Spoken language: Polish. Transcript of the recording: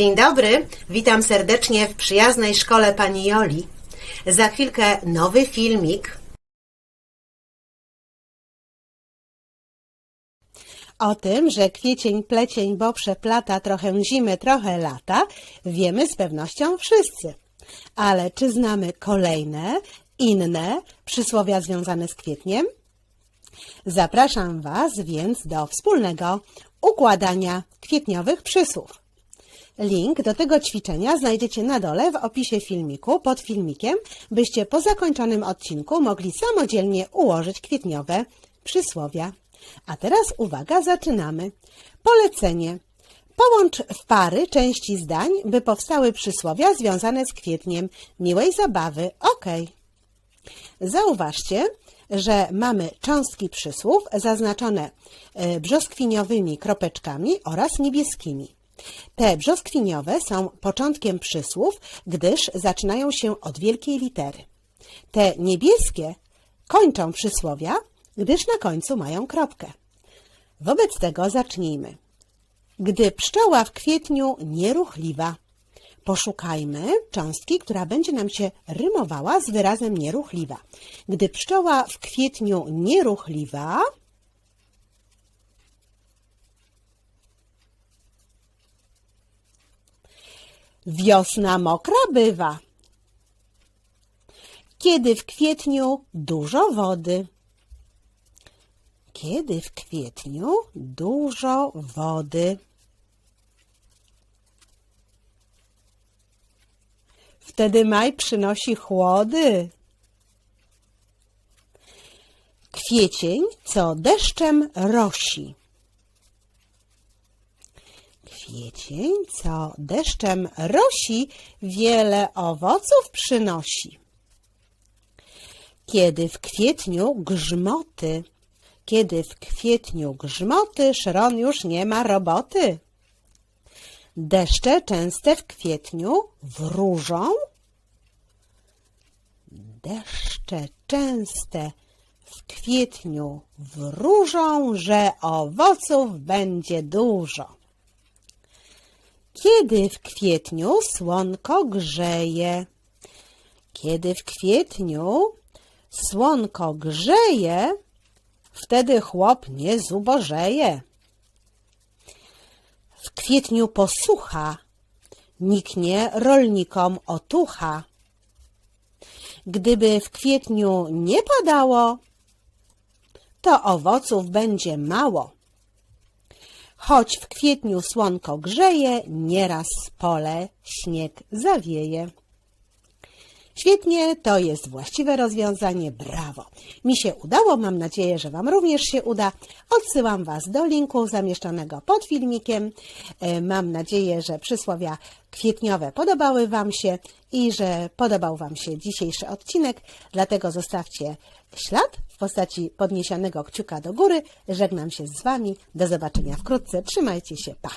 Dzień dobry, witam serdecznie w przyjaznej szkole pani Joli. Za chwilkę nowy filmik. O tym, że kwiecień, plecień, bo przeplata trochę zimy, trochę lata, wiemy z pewnością wszyscy. Ale czy znamy kolejne, inne przysłowia związane z kwietniem? Zapraszam Was więc do wspólnego układania kwietniowych przysłów. Link do tego ćwiczenia znajdziecie na dole w opisie filmiku pod filmikiem, byście po zakończonym odcinku mogli samodzielnie ułożyć kwietniowe przysłowia. A teraz uwaga, zaczynamy. Polecenie. Połącz w pary części zdań, by powstały przysłowia związane z kwietniem. Miłej zabawy. OK. Zauważcie, że mamy cząstki przysłów zaznaczone e, brzoskwiniowymi kropeczkami oraz niebieskimi. Te brzoskwiniowe są początkiem przysłów, gdyż zaczynają się od wielkiej litery. Te niebieskie kończą przysłowia, gdyż na końcu mają kropkę. Wobec tego zacznijmy. Gdy pszczoła w kwietniu nieruchliwa. Poszukajmy cząstki, która będzie nam się rymowała z wyrazem nieruchliwa. Gdy pszczoła w kwietniu nieruchliwa, wiosna mokra bywa. Kiedy w kwietniu dużo wody. Kiedy w kwietniu dużo wody. Wtedy maj przynosi chłody. Kwiecień, co deszczem rosi. Kwiecień, co deszczem rosi, wiele owoców przynosi. Kiedy w kwietniu grzmoty, kiedy w kwietniu grzmoty, szron już nie ma roboty. Deszcze częste w kwietniu wróżą. Deszcze częste w kwietniu wróżą, że owoców będzie dużo. Kiedy w kwietniu słonko grzeje. Kiedy w kwietniu słonko grzeje, wtedy chłop nie zubożeje. W kwietniu posucha, niknie rolnikom otucha. Gdyby w kwietniu nie padało, to owoców będzie mało. Choć w kwietniu słonko grzeje, nieraz pole śnieg zawieje. Świetnie, to jest właściwe rozwiązanie, brawo. Mi się udało, mam nadzieję, że Wam również się uda. Odsyłam Was do linku zamieszczonego pod filmikiem. E, Mam nadzieję, że przysłowia kwietniowe podobały Wam się i że podobał Wam się dzisiejszy odcinek. Dlatego zostawcie ślad w postaci podniesionego kciuka do góry. Żegnam się z Wami. Do zobaczenia wkrótce. Trzymajcie się. Pa!